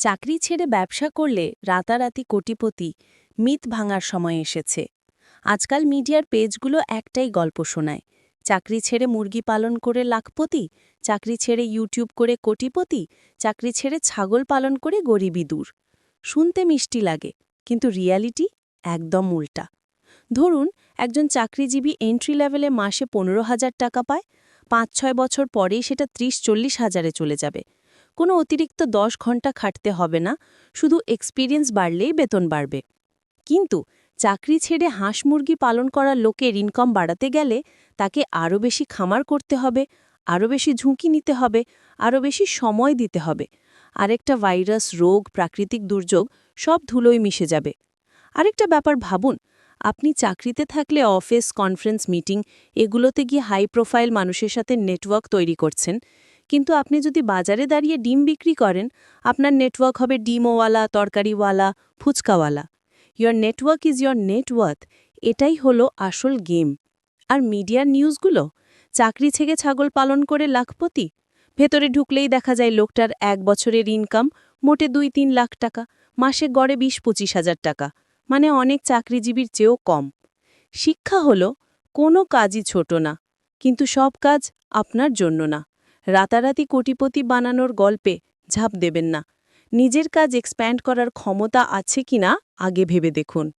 চাকরি ছেড়ে ব্যবসা করলে রাতারাতি কোটিপতি মিথ ভাঙার সময় এসেছে। আজকাল মিডিয়ার পেজগুলো একটাই গল্প শোনায়, চাকরি ছেড়ে মুরগি পালন করে লাখপতি, চাকরি ছেড়ে ইউটিউব করে কোটিপতি, চাকরি ছেড়ে ছাগল পালন করে গরিবি দূর। শুনতে মিষ্টি লাগে, কিন্তু রিয়ালিটি একদম উল্টা। ধরুন, একজন চাকরিজীবী এন্ট্রি লেভেলে মাসে পনেরো হাজার টাকা পায়, পাঁচ ছয় বছর পরেই সেটা ত্রিশ চল্লিশ হাজারে চলে যাবে। কোনো অতিরিক্ত দশ ঘণ্টা খাটতে হবে না, শুধু এক্সপিরিয়েন্স বাড়লেই বেতন বাড়বে। কিন্তু চাকরি ছেড়ে হাঁস মুরগি পালন করা লোকের ইনকাম বাড়াতে গেলে তাকে আরও বেশি খামার করতে হবে, আরও বেশি ঝুঁকি নিতে হবে, আরও বেশি সময় দিতে হবে। আরেকটা ভাইরাস, রোগ, প্রাকৃতিক দুর্যোগ, সব ধুলোয় মিশে যাবে। আরেকটা ব্যাপার ভাবুন, আপনি চাকরিতে থাকলে অফিস কনফারেন্স মিটিং এগুলোতে গিয়ে হাই প্রোফাইল মানুষের সাথে নেটওয়ার্ক তৈরি করছেন। কিন্তু আপনি যদি বাজারে দাঁড়িয়ে ডিম বিক্রি করেন, আপনার নেটওয়ার্ক হবে ডিমওয়ালা, তরকারিওয়ালা, ফুচকাওয়ালা। Your network is your net worth এটাই হলো আসল গেম আর মিডিয়ার নিউজগুলো চাকরি ছেড়ে ছাগল পালন করে লাখপতি? ভেতরে ঢুকলেই দেখা যায় লোকটার এক বছরের ইনকাম মোটে দুই তিন লাখ টাকা, মাসে গড়ে বিশ পঁচিশ হাজার টাকা। মানে অনেক চাকরিজীবীর চেয়েও কম। শিক্ষা হলো কোনো কাজই ছোট না, কিন্তু সব কাজ আপনার জন্য না। রাতারাতি কোটিপতি বানানোর গল্পে ঝাঁপ দেবেন না। নিজের কাজ এক্সপ্যান্ড করার ক্ষমতা আছে কিনা, আগে ভেবে দেখুন।